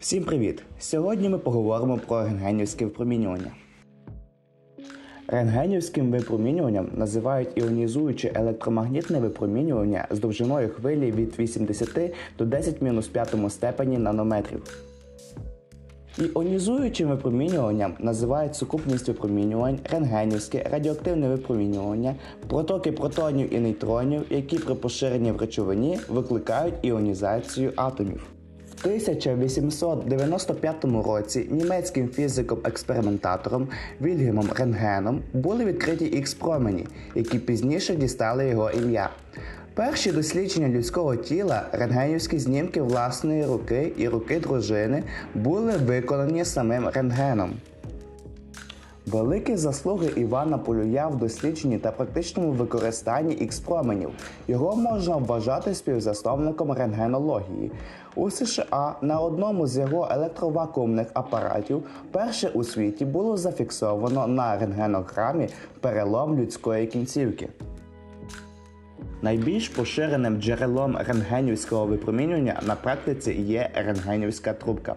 Всім привіт! Сьогодні ми поговоримо про рентгенівське випромінювання. Рентгенівським випромінюванням називають іонізуюче електромагнітне випромінювання з довжиною хвилі від 80 до 10-5 степені нанометрів. Іонізуючим випромінюванням називають сукупність випромінювань, рентгенівське, радіоактивне випромінювання, протоки протонів і нейтронів, які при поширенні в речовині викликають іонізацію атомів. В 1895 році німецьким фізиком-експериментатором Вільгемом Рентгеном були відкриті ікс-промені, які пізніше дістали його ім'я. Перші дослідження людського тіла, рентгенівські знімки власної руки і руки дружини були виконані самим рентгеном. Великі заслуги Івана Полюя в дослідженні та практичному використанні ікс-променів. Його можна вважати співзасновником рентгенології. У США на одному з його електровакуумних апаратів перше у світі було зафіксовано на рентгенограмі перелом людської кінцівки. Найбільш поширеним джерелом рентгенівського випромінювання на практиці є рентгенівська трубка.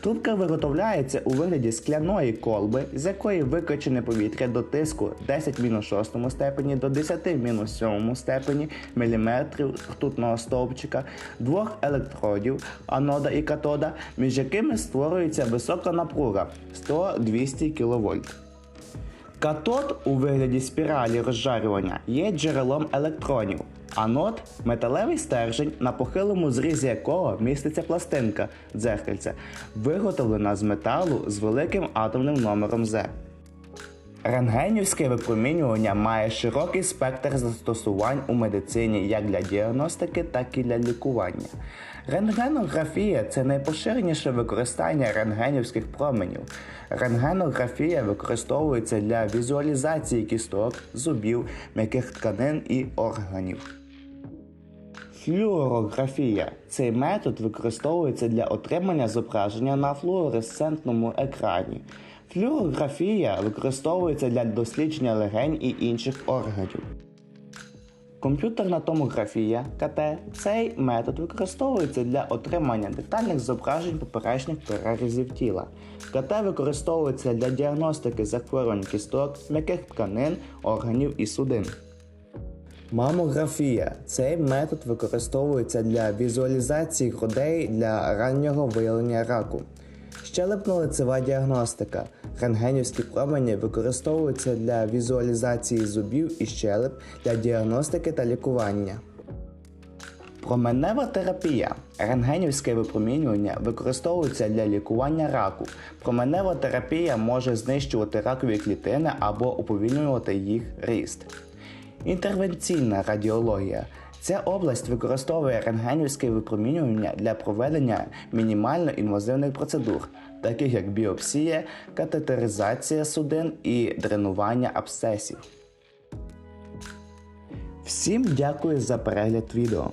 Трубка виготовляється у вигляді скляної колби, з якої викачене повітря до тиску 10-6 степені до 10-7 степені міліметрів ртутного стовпчика, двох електродів анода і катода, між якими створюється висока напруга 100-200 кВт. Катод у вигляді спіралі розжарювання є джерелом електронів. Анод металевий стержень, на похилому зрізі якого міститься пластинка дзеркальця, виготовлена з металу з великим атомним номером З. Рентгенівське випромінювання має широкий спектр застосувань у медицині як для діагностики, так і для лікування. Рентгенографія це найпоширеніше використання рентгенівських променів. Рентгенографія використовується для візуалізації кісток, зубів, м'яких тканин і органів. Флюорографія. Цей метод використовується для отримання зображення на флуоресцентному екрані. Флюорографія використовується для дослідження легень і інших органів. Комп'ютерна томографія КТ. Цей метод використовується для отримання детальних зображень поперечних перерізів тіла. КТ використовується для діагностики захворювань кісток, м'яких тканин, органів і судин. Мамографія. Цей метод використовується для візуалізації грудей для раннього виявлення раку. Щелепно-лицева діагностика. Рентгенівські промені використовуються для візуалізації зубів і щелеп для діагностики та лікування. Променева терапія. Рентгенівське випромінювання використовується для лікування раку. Променева терапія може знищувати ракові клітини або уповільнювати їх ріст. Інтервенційна радіологія. Ця область використовує рентгенівське випромінювання для проведення мінімально інвазивних процедур, таких як біопсія, катетеризація судин і дренування абсцесів. Всім дякую за перегляд відео.